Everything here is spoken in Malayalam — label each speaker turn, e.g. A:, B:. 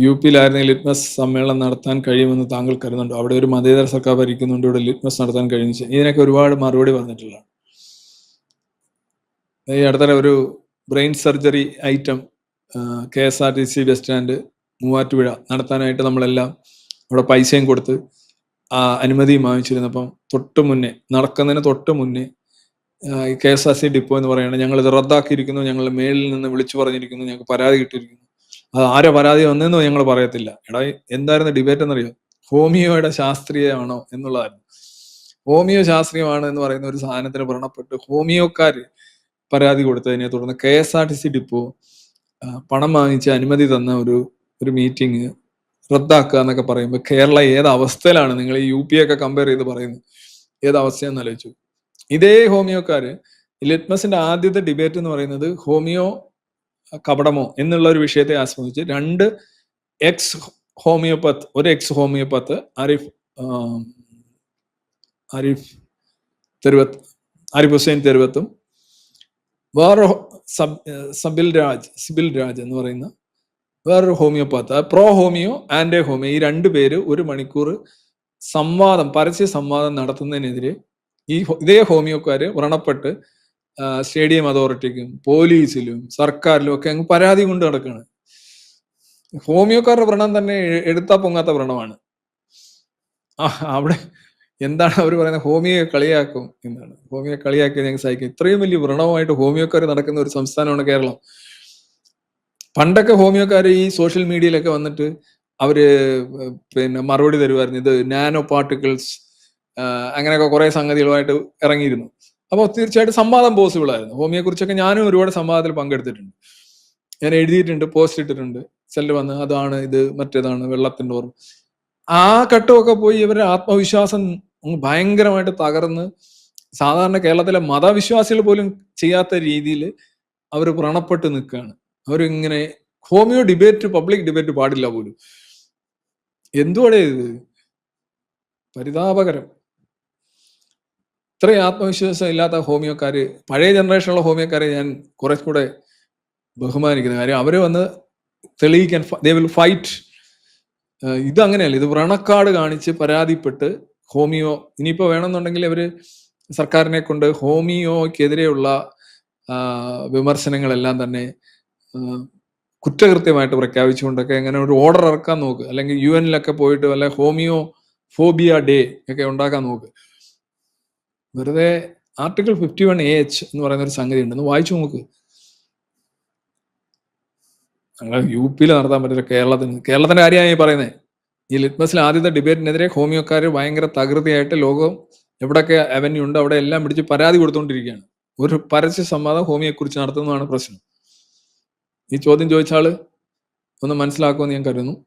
A: യു പിയിലായിരുന്നെങ്കിൽ ലിറ്റ്മസ് സമ്മേളനം നടത്താൻ കഴിയുമെന്ന് താങ്കൾ കരുതുന്നുണ്ടോ? അവിടെ ഒരു മതേതര സർക്കാർ ഭരിക്കുന്നുണ്ട് ഇവിടെ ലിറ്റ്മസ് നടത്താൻ കഴിയുന്നു ഇതിനൊക്കെ ഒരുപാട് മറുപടി പറഞ്ഞിട്ടുള്ള ഈ അടുത്തിടെ ഒരു brain surgery item K S R T C bus stand Muvattupuzha നടത്താനായിട്ട് നമ്മളെല്ലാം അവിടെ പൈസയും കൊടുത്ത് അനുമതിയും വാങ്ങിച്ചിരുന്നപ്പം തൊട്ട് മുന്നേ നടക്കുന്നതിന് തൊട്ട് മുന്നേ K S R C depot എന്ന് പറയുന്നത് ഞങ്ങൾ ഇത് റദ്ദാക്കിയിരിക്കുന്നു ഞങ്ങൾ മേളിൽ നിന്ന് വിളിച്ചു പറഞ്ഞിരിക്കുന്നു ഞങ്ങൾക്ക് പരാതി കിട്ടിയിരിക്കുന്നു. ആരെ പരാതി വന്നെന്നോ ഞങ്ങൾ പറയത്തില്ല. എടാ എന്തായിരുന്നു ഡിബേറ്റ് എന്നറിയോ ഹോമിയോയുടെ ശാസ്ത്രീയമാണോ എന്നുള്ളതായിരുന്നു. ഹോമിയോ ശാസ്ത്രീയമാണ് എന്ന് പറയുന്ന ഒരു സാധനത്തിന് വ്രണപ്പെട്ട് ഹോമിയോക്കാർ പരാതി കൊടുത്തതിനെ തുടർന്ന് K S R T C depot പണം വാങ്ങിച്ച് അനുമതി തന്ന ഒരു ഒരു മീറ്റിംഗ് റദ്ദാക്കുക എന്നൊക്കെ പറയുമ്പോൾ കേരള ഏത് അവസ്ഥയിലാണ്? നിങ്ങൾ ഈ യു പി ഒക്കെ കമ്പയർ ചെയ്ത് പറയുന്നത്. ഏത് അവസ്ഥയെന്ന് ആലോചിച്ചു. ഇതേ ഹോമിയോക്കാര് ലിറ്റ്മസിന്റെ ആദ്യത്തെ ഡിബേറ്റ് എന്ന് പറയുന്നത് ഹോമിയോ കപടമോ എന്നുള്ള ഒരു വിഷയത്തെ ആസ്പദിച്ച് രണ്ട് എക്സ് ഹോമിയോപത്ത് ഒരു എക്സ് ഹോമിയോപത്ത് ആരിഫ് ആരിഫ് തെരുവത്ത് ആരിഫ് ഹുസൈൻ തെരുവത്തും വേറെ ഹോ- സബ് സബിൽ രാജ് സിബിൽ രാജ് എന്ന് പറയുന്ന വേറൊരു homeopath pro homeo and homeo ഈ രണ്ട് പേര് ഒരു മണിക്കൂർ സംവാദം പരസ്യ സംവാദം നടത്തുന്നതിനെതിരെ ഈ ഇതേ ഹോമിയോക്കാര് വ്രണപ്പെട്ട് സ്റ്റേഡിയം അതോറിറ്റിക്കും പോലീസിലും സർക്കാരിലും ഒക്കെ അങ്ങ് പരാതി കൊണ്ട് നടക്കുകയാണ് ഹോമിയോക്കാരുടെ വ്രണം തന്നെ എടുത്താ പൊങ്ങാത്ത വ്രണമാണ്. അവിടെ എന്താണ് അവർ പറയുന്നത്? ഹോമിയോ കളിയാക്കും എന്നാണ്. ഹോമിയോ കളിയാക്കി ഞങ്ങൾ സഹിക്കും. ഇത്രയും വലിയ വ്രണവുമായിട്ട് ഹോമിയോക്കാർ നടക്കുന്ന ഒരു സംസ്ഥാനമാണ് കേരളം. പണ്ടൊക്കെ ഹോമിയോക്കാർ ഈ സോഷ്യൽ മീഡിയയിലൊക്കെ വന്നിട്ട് അവർ പിന്നെ മറുപടി തരുമായിരുന്നു. ഇത് നാനോ പാർട്ടിക്കിൾസ് അങ്ങനെയൊക്കെ കുറെ സംഗതികളുമായിട്ട് ഇറങ്ങിയിരുന്നു. അപ്പോൾ തീർച്ചയായിട്ടും സംവാദം പോസിബിൾ ആയിരുന്നു. ഹോമിയെ കുറിച്ചൊക്കെ ഞാനും ഒരുപാട് സംവാദത്തിൽ പങ്കെടുത്തിട്ടുണ്ട്. ഞാൻ എഴുതിയിട്ടുണ്ട് പോസ്റ്റ് ഇട്ടിട്ടുണ്ട്. ചിലർ വന്ന് അതാണ് ഇത് മറ്റേതാണ് വെള്ളത്തിന്റെ ഓർമ്മ. ആ ഘട്ടമൊക്കെ പോയി ഇവരുടെ ആത്മവിശ്വാസം ഭയങ്കരമായിട്ട് തകർന്ന് സാധാരണ കേരളത്തിലെ മതവിശ്വാസികൾ പോലും ചെയ്യാത്ത രീതിയിൽ അവർ വ്രണപ്പെട്ട് നിൽക്കുകയാണ്. അവരിങ്ങനെ ഹോമിയോ ഡിബേറ്റ് പബ്ലിക് ഡിബേറ്റ് പാടില്ല പോലും. എന്തുവാടേ ഇത്? പരിതാപകരം. ഇത്രയും ആത്മവിശ്വാസം ഇല്ലാത്ത ഹോമിയോക്കാർ പഴയ ജനറേഷനുള്ള ഹോമിയോക്കാരെ ഞാൻ കുറെ കൂടെ ബഹുമാനിക്കുന്ന കാര്യം അവർ വന്ന് തെളിയിക്കാൻ ദേ വിൽ ഫൈറ്റ് ഇത് അങ്ങനെയല്ല. ഇത് വ്രണക്കാട് കാണിച്ച് പരാതിപ്പെട്ട് ഹോമിയോ ഇനിയിപ്പോൾ വേണമെന്നുണ്ടെങ്കിൽ അവർ സർക്കാരിനെ കൊണ്ട് ഹോമിയോക്കെതിരെയുള്ള വിമർശനങ്ങളെല്ലാം തന്നെ കുറ്റകൃത്യമായിട്ട് പ്രഖ്യാപിച്ചുകൊണ്ടൊക്കെ എങ്ങനെ ഒരു ഓർഡർ ഇറക്കാൻ നോക്ക്. അല്ലെങ്കിൽ യു എനിലൊക്കെ പോയിട്ട് വല്ല ഹോമിയോ ഫോബിയ ഡേ ഒക്കെ ഉണ്ടാക്കാൻ നോക്ക്. വെറുതെ article fifty one A H എന്ന് പറയുന്ന ഒരു സംഗതി ഉണ്ട് ഒന്ന് വായിച്ചു നോക്ക്. ഞങ്ങൾ യു പിയിൽ നടത്താൻ പറ്റില്ല കേരളത്തിന്. കേരളത്തിന്റെ കാര്യമാണ് ഈ പറയുന്നത് ഈ ലിറ്റ്മസിൽ ആദ്യത്തെ ഡിബേറ്റിനെതിരെ ഹോമിയോക്കാർ ഭയങ്കര തകൃതിയായിട്ട് ലോകം എവിടെയൊക്കെ അവന്യൂ ഉണ്ട് അവിടെ എല്ലാം പിടിച്ച് പരാതി കൊടുത്തുകൊണ്ടിരിക്കുകയാണ് ഒരു പരസ്യ സംവാദം ഹോമിയെക്കുറിച്ച് നടത്തുന്നതാണ് പ്രശ്നം. ഈ ചോദ്യം ചോദിച്ചാൽ ഒന്ന് മനസ്സിലാക്കുമെന്ന് ഞാൻ കരുതുന്നു.